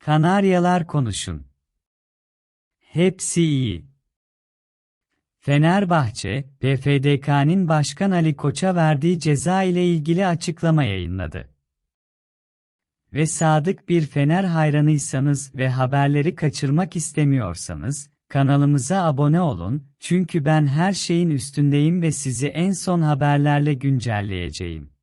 Kanaryalar konuşun. Hepsi iyi. Fenerbahçe, PFDK'nin Başkan Ali Koç'a verdiği ceza ile ilgili açıklama yayınladı. Ve sadık bir Fener hayranıysanız ve haberleri kaçırmak istemiyorsanız, kanalımıza abone olun, çünkü ben her şeyin üstündeyim ve sizi en son haberlerle güncelleyeceğim.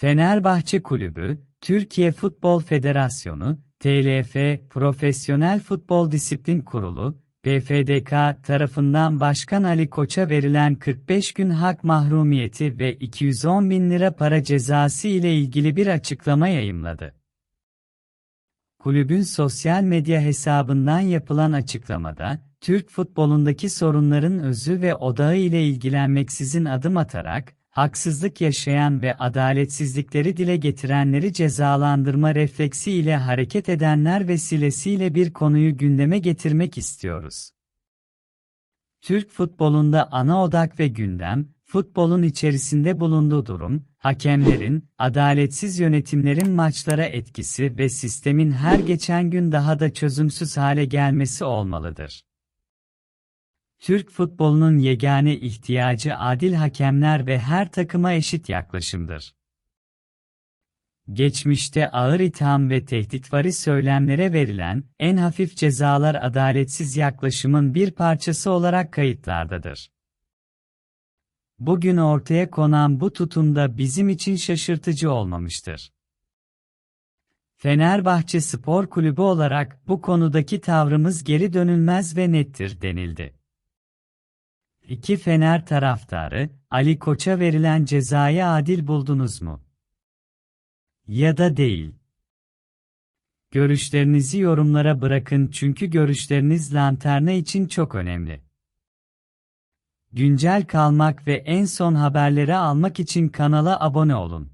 Fenerbahçe Kulübü, Türkiye Futbol Federasyonu, TLF, Profesyonel Futbol Disiplin Kurulu, PFDK tarafından Başkan Ali Koç'a verilen 45 gün hak mahrumiyeti ve 210 bin lira para cezası ile ilgili bir açıklama yayımladı. Kulübün sosyal medya hesabından yapılan açıklamada, Türk futbolundaki sorunların özü ve odağı ile ilgilenmeksizin adım atarak, haksızlık yaşayan ve adaletsizlikleri dile getirenleri cezalandırma refleksi ile hareket edenler vesilesiyle bir konuyu gündeme getirmek istiyoruz. Türk futbolunda ana odak ve gündem, futbolun içerisinde bulunduğu durum, hakemlerin, adaletsiz yönetimlerin maçlara etkisi ve sistemin her geçen gün daha da çözümsüz hale gelmesi olmalıdır. Türk futbolunun yegane ihtiyacı adil hakemler ve her takıma eşit yaklaşımdır. Geçmişte ağır itham ve tehditvari söylemlere verilen en hafif cezalar adaletsiz yaklaşımın bir parçası olarak kayıtlardadır. Bugün ortaya konan bu tutum da bizim için şaşırtıcı olmamıştır. Fenerbahçe Spor Kulübü olarak bu konudaki tavrımız geri dönülmez ve nettir denildi. İki Fener taraftarı, Ali Koç'a verilen cezayı adil buldunuz mu? Ya da değil. Görüşlerinizi yorumlara bırakın çünkü görüşleriniz lanterna için çok önemli. Güncel kalmak ve en son haberleri almak için kanala abone olun.